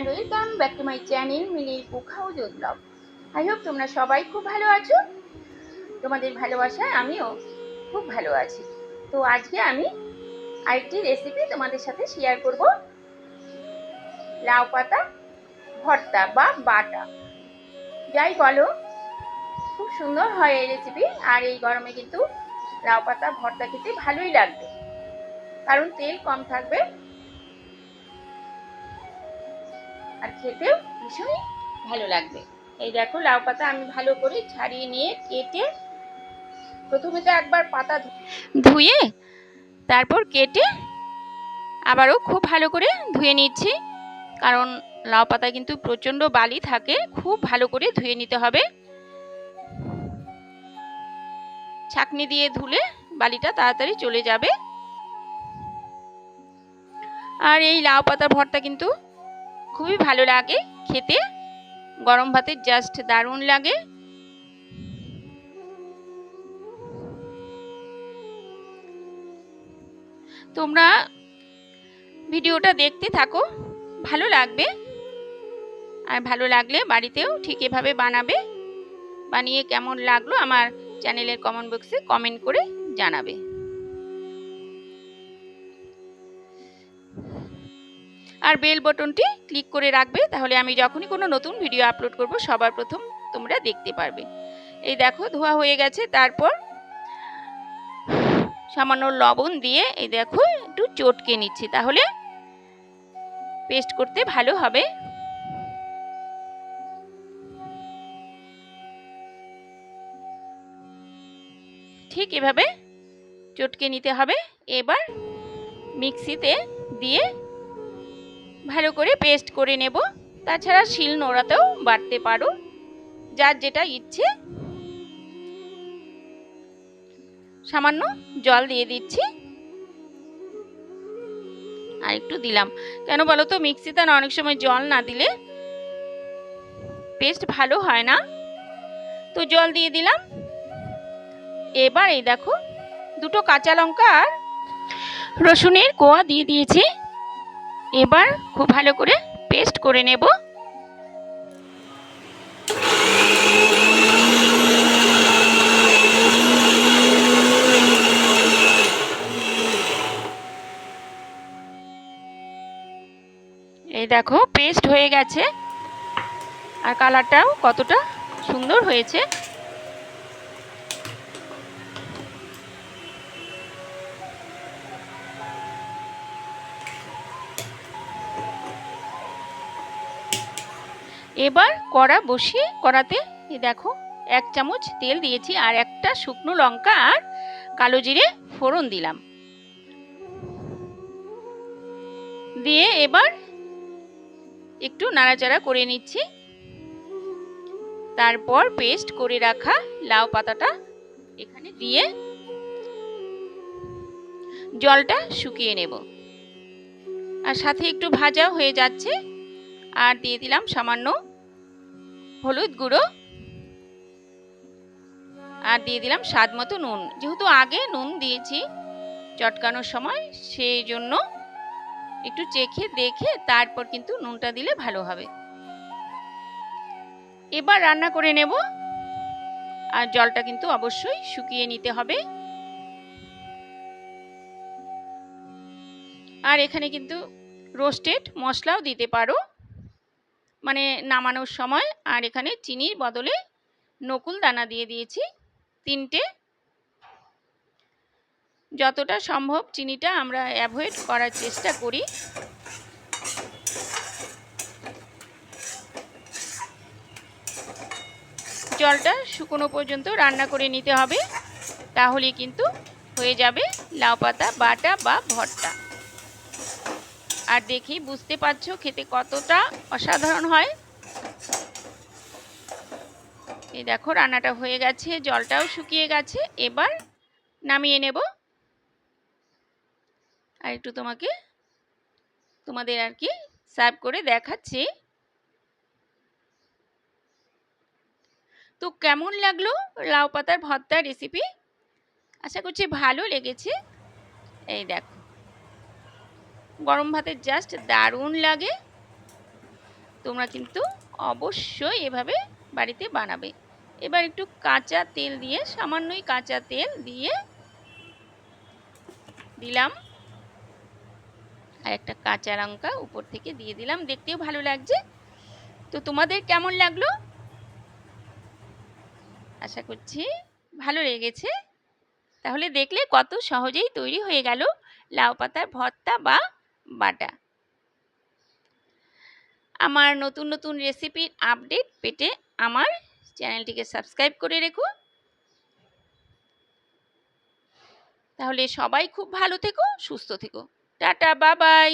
And welcome back to my channel মিলির কুখাও blog I hope তোমরা সবাই খুব ভালো আছো। তোমাদের ভালোবাসায় আমিও খুব ভালো আছি। তো আজকে আমি আরেকটি রেসিপি তোমাদের সাথে শেয়ার করব। লাউ পাতা, ভর্তা বা বাটা। যাই বলো, খুব সুন্দর হয় এই রেসিপি আর এই গরমে কিন্তু লাউ পাতা, ভর্তা খেতে ভালোই লাগবে। কারণ তেল কম থাকবে আর খেতেও ভীষণই ভালো লাগবে। এই দেখো লাউ পাতা আমি ভালো করে ছাড়িয়ে নিয়ে কেটে প্রথমে তো একবার পাতা ধুয়ে তারপর কেটে আবারও খুব ভালো করে ধুয়ে নিচ্ছি। কারণ লাউ পাতা কিন্তু প্রচণ্ড বালি থাকে, খুব ভালো করে ধুয়ে নিতে হবে। ছাকনি দিয়ে ধুলে বালিটা তাড়াতাড়ি চলে যাবে। আর এই লাউ পাতা ভর্তা কিন্তু খুবই ভালো লাগে খেতে। গরম ভাতের জাস্ট দারুণ লাগে। তোমরা ভিডিওটা দেখতে থাকো, ভালো লাগবে। আর ভালো লাগলে বাড়িতেও ঠিক এভাবে বানাবে। বানিয়ে কেমন লাগল আমার চ্যানেলের কমেন্ট বক্সে কমেন্ট করে জানাবে। আর বেল বটনটি ক্লিক করে রাখবে, তাহলে আমি যখনই কোনো নতুন ভিডিও আপলোড করব, সবার প্রথম তোমরা দেখতে পারবে। এই দেখো, ধোয়া হয়ে গেছে, তারপর সামান্য লবণ দিয়ে এই দেখো, একটু চটকে নিচ্ছি, তাহলে পেস্ট করতে ভালো হবে। ঠিক এভাবে চটকে নিতে হবে। এবার মিক্সিতে দিয়ে ভালো করে পেস্ট করে নেব। তাছাড়া শিল নোড়াতেও বাটতে পারো। যার যেটা ইচ্ছে। সামান্য জল দিয়ে দিচ্ছি। আর একটু দিলাম। কেন বলো তো, মিক্সিতে না অনেক সময় জল না দিলে পেস্ট ভালো হয় না। তো জল দিয়ে দিলাম। এবার এই দেখো, দুটো কাঁচা লঙ্কা আর রসুনের কোয়া দিয়ে দিয়েছি। এবার খুব ভালো করে পেস্ট করে নেব। এই দেখো পেস্ট হয়ে গেছে। আর কালারটাও কতটা সুন্দর হয়েছে। এবার কড়া বসিয়ে কড়াতে দেখো এক চামচ তেল দিয়েছি আর একটা শুকনো লঙ্কা আর কালো জিরে ফোড়ন দিলাম। দিয়ে এবার একটু নাড়াচাড়া করে নিচ্ছি। তারপর পেস্ট করে রাখা লাউ পাতাটা এখানে দিয়ে জলটা শুকিয়ে নেব। আর সাথে একটু ভাজা হয়ে যাচ্ছে। আর দিয়ে দিলাম সামান্য হলুদ গুঁড়ো আর দিয়ে দিলাম স্বাদ মতো নুন। যেহেতু আগে নুন দিয়েছি চটকানোর সময়, সেই জন্য একটু চেখে দেখে তারপর কিন্তু নুনটা দিলে ভালো হবে। এবার রান্না করে নেব। আর জলটা কিন্তু অবশ্যই শুকিয়ে নিতে হবে। আর এখানে কিন্তু রোস্টেড মশলাও দিতে পারো। মানে নামানোর সময় আর এখানে চিনির বদলে নকুল দানা দিয়ে দিয়েছি তিনটে। যতটা সম্ভব চিনিটা আমরা অ্যাভয়েড করার চেষ্টা করি। জলটা শুকনো পর্যন্ত রান্না করে নিতে হবে তাহলে কিন্তু হয়ে যাবে লাউ পাতা, বাটা বা ভর্তা। আর দেখি, বুঝতে পারছ খেতে কতটা অসাধারণ হয়? এই দেখো, রান্নাটা হয়ে গেছে, জলটাও শুকিয়ে গেছে, এবার নামিয়ে নেব। আর একটু তোমাকে, তোমাদের আর কি সার্ভ করে দেখাচ্ছি। তো কেমন লাগল লাউ পাতার ভর্তার রেসিপি আশা করছি ভালো লেগেছে। এই দেখো। গরম ভাতের জাস্ট দারুণ লাগে। তোমরা কিন্তু অবশ্যই এভাবে বাড়িতে বানাবে। এবার একটু কাঁচা তেল দিয়ে, সামান্যই কাঁচা তেল দিয়ে দিলাম। আর একটা কাঁচা লঙ্কা উপর থেকে দিয়ে দিলাম। দেখতেও ভালো লাগছে। তো তোমাদের কেমন লাগল? আশা করছি ভালো লেগেছে। তাহলে দেখলে কত সহজেই তৈরি হয়ে গেল। লাউ পাতার ভর্তা বা বাটা। আমার নতুন নতুন রেসিপির আপডেট পেতে আমার চ্যানেলটিকে সাবস্ক্রাইব করে রেখো। তাহলে সবাই খুব ভালো থেকো, সুস্থ থেকো। টাটা বাবাই